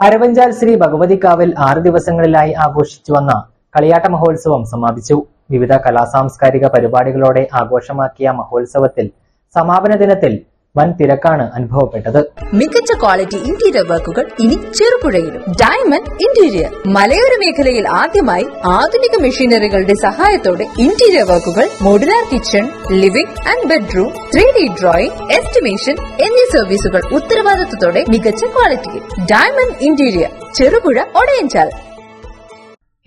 അരവഞ്ചാൽ ശ്രീ ഭഗവതിക്കാവിൽ ആറ് ദിവസങ്ങളിലായി ആഘോഷിച്ചു വന്ന കളിയാട്ട മഹോത്സവം സമാപിച്ചു. വിവിധ കലാസാംസ്കാരിക പരിപാടികളോടെ ആഘോഷമാക്കിയ മഹോത്സവത്തിൽ സമാപന ദിനത്തിൽ വൻ തിരക്കാണ് അനുഭവപ്പെട്ടത്. മികച്ച ക്വാളിറ്റി ഇന്റീരിയർ വർക്കുകൾ ഇനി ചെറുപുഴയിലും. Diamond interior. മലയോര മേഖലയിൽ ആദ്യമായി ആധുനിക മെഷീനറികളുടെ സഹായത്തോടെ ഇന്റീരിയർ വർക്കുകൾ modular kitchen living and bedroom three D drawing estimation എന്നീ സർവീസുകൾ ഉത്തരവാദിത്തത്തോടെ മികച്ച ക്വാളിറ്റിയിൽ. Diamond interior. Cherupuzha Odayanchal.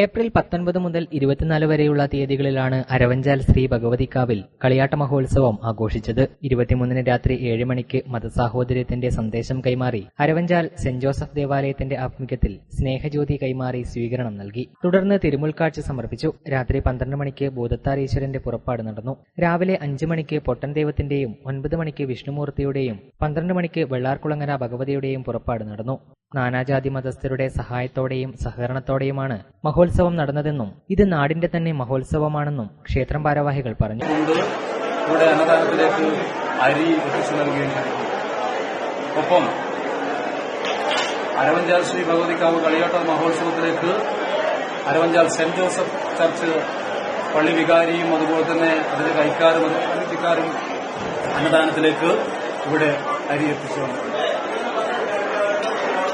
April പത്തൊൻപത് മുതൽ ഇരുപത്തിനാല് വരെയുള്ള തീയതികളിലാണ് അരവഞ്ചാൽ ശ്രീ ഭഗവതിക്കാവിൽ കളിയാട്ട മഹോത്സവം ആഘോഷിച്ചത്. ഇരുപത്തിമൂന്നിന് രാത്രി ഏഴ് മണിക്ക് മതസാഹോദര്യത്തിന്റെ സന്ദേശം കൈമാറി അരവഞ്ചാൽ സെന്റ് ജോസഫ് ദേവാലയത്തിന്റെ ആഭിമുഖ്യത്തിൽ സ്നേഹജ്യോതി കൈമാറി സ്വീകരണം നൽകി. തുടർന്ന് തിരുമുൽക്കാഴ്ച സമർപ്പിച്ചു. രാത്രി പന്ത്രണ്ട് മണിക്ക് ബോധത്താരീശ്വരന്റെ പുറപ്പാട് നടന്നു. രാവിലെ അഞ്ച് മണിക്ക് പൊട്ടൻ ദൈവത്തിന്റെയും ഒൻപത് മണിക്ക് വിഷ്ണുമൂർത്തിയുടെയും പന്ത്രണ്ട് മണിക്ക് വെള്ളാർകുളങ്ങര ഭഗവതിയുടെയും പുറപ്പാട് നടന്നു. നാനാജാതി മതസ്ഥരുടെ സഹായത്തോടെയും സഹകരണത്തോടെയുമാണ് മഹോത്സവം നടന്നതെന്നും ഇത് നാടിന്റെ തന്നെ മഹോത്സവമാണെന്നും ക്ഷേത്രം ഭാരവാഹികൾ പറഞ്ഞു. ഇവിടെ അരി ഒപ്പം അരവഞ്ചാൽ ശ്രീ ഭഗവതിക്കാവ് കളിയോട്ട മഹോത്സവത്തിലേക്ക് അരവഞ്ചാൽ സെന്റ് ജോസഫ് ചർച്ച് പള്ളി വികാരിയും അതുപോലെ തന്നെ അതിന്റെ കൈക്കാരും അതിഥിക്കാരും അന്നദാനത്തിലേക്ക് ഇവിടെ അരി എത്തിച്ചു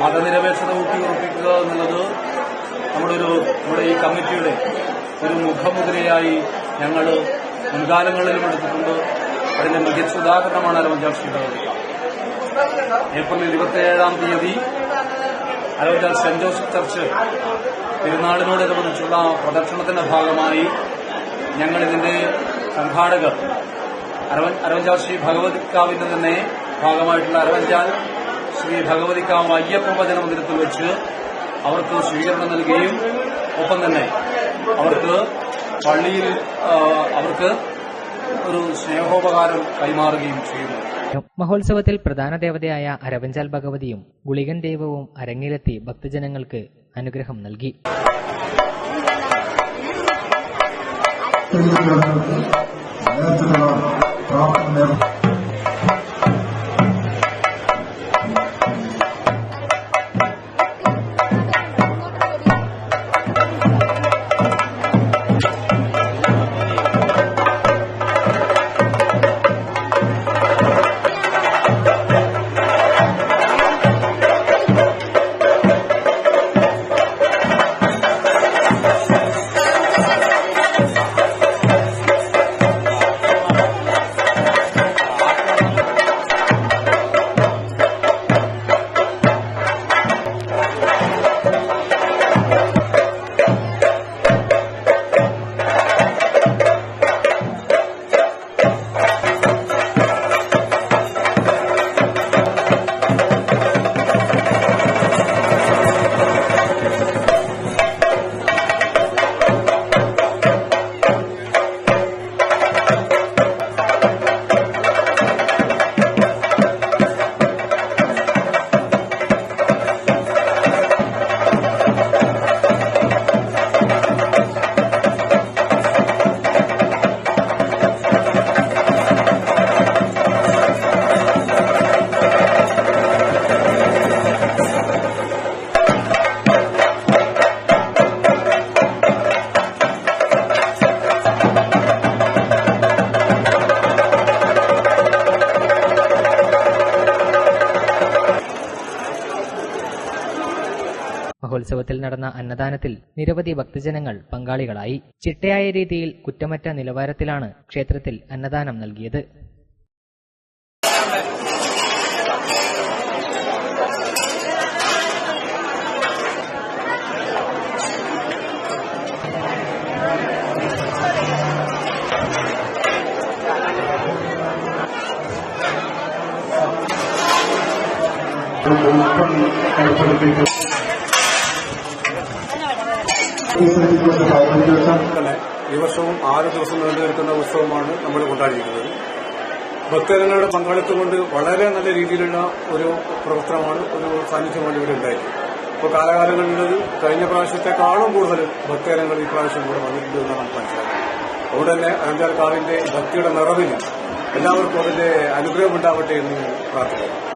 മതനിരപേക്ഷത ഊട്ടിയുറപ്പിക്കുക എന്നുള്ളത് നമ്മുടെ ഒരു നമ്മുടെ ഈ കമ്മിറ്റിയുടെ ഒരു മുഖമുദ്രയായി ഞങ്ങൾ മുൻകാലങ്ങളിലും എടുത്തിട്ടുണ്ട്. അതിന്റെ മികച്ച ഉദാഹരണമാണ് ഭഗവതിക്ക ഏപ്രിൽ ഇരുപത്തിയേഴാം തീയതി അരവഞ്ചാൽ സെന്റ് ജോസഫ് ചർച്ച് തിരുനാളിനോടനുബന്ധിച്ചുള്ള പ്രദർശനത്തിന്റെ ഭാഗമായി ഞങ്ങൾ ഇതിന്റെ സംഘാടകർ അരവഞ്ചാശ്രീ ഭഗവത് കാവിന്റെ ഭഗവതിക്കാവിന്റെ തന്നെ ഭാഗമായിട്ടുള്ള അരവഞ്ചാൽ ശ്രീ ഭഗവതിക്കാവ് അയ്യപ്പ മന്ദിരത്തിൽ വെച്ച് അവർക്ക് സ്വീകരണം നൽകുകയും ഒപ്പം തന്നെ അവർക്ക് പള്ളിയിൽ അവർക്ക് ഒരു സ്നേഹോപകാരം കൈമാറുകയും ചെയ്യുന്നു. മഹോത്സവത്തിൽ പ്രധാന ദേവതയായ അരവഞ്ചാൽ ഭഗവതിയും ഗുളികൻ ദൈവവും അരങ്ങിലെത്തി ഭക്തജനങ്ങൾക്ക് അനുഗ്രഹം നൽകി. പ്രാർത്ഥന മഹോത്സവത്തിൽ നടന്ന അന്നദാനത്തിൽ നിരവധി ഭക്തജനങ്ങൾ പങ്കാളികളായി. ചിട്ടയായ രീതിയിൽ കുറ്റമറ്റ നിലവാരത്തിലാണ് ക്ഷേത്രത്തിൽ അന്നദാനം നൽകിയത്. ഈ വർഷവും ആറ് ദിവസം നീണ്ടു നിൽക്കുന്ന ഉത്സവമാണ് നമ്മൾ കൊണ്ടാടിയിരിക്കുന്നത്. ഭക്തജനങ്ങളുടെ പങ്കാളിത്തം കൊണ്ട് വളരെ നല്ല രീതിയിലുള്ള ഒരു പ്രവർത്തനമാണ് ഒരു സാന്നിധ്യമാണ് ഇവിടെ ഉണ്ടായത്. ഇപ്പോൾ കാലകാലങ്ങളിൽ കഴിഞ്ഞ പ്രാവശ്യത്തെക്കാളും കൂടുതൽ ഭക്തജനങ്ങൾ ഈ പ്രാവശ്യം കൂടെ വന്നിട്ടുണ്ട് എന്നാണ് നമുക്ക് അതുകൊണ്ട് തന്നെ അനന്താൽ കാവിന്റെ ഭക്തിയുടെ നിറവിന് എല്ലാവർക്കും അതിന്റെ അനുഗ്രഹം ഉണ്ടാവട്ടെ എന്ന് പ്രാർത്ഥിക്കുന്നു.